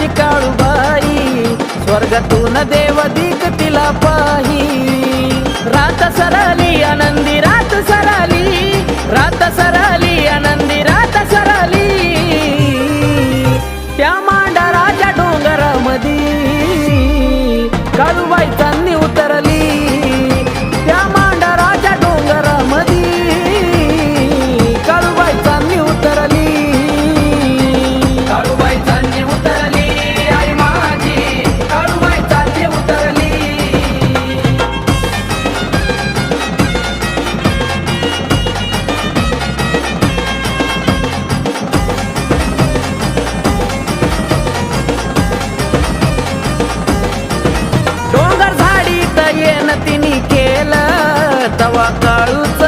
माझी काळूबाई स्वर्गातून देव दिक तिला पाही. रात सरली आनंदी तिनी केलं तवा काळूच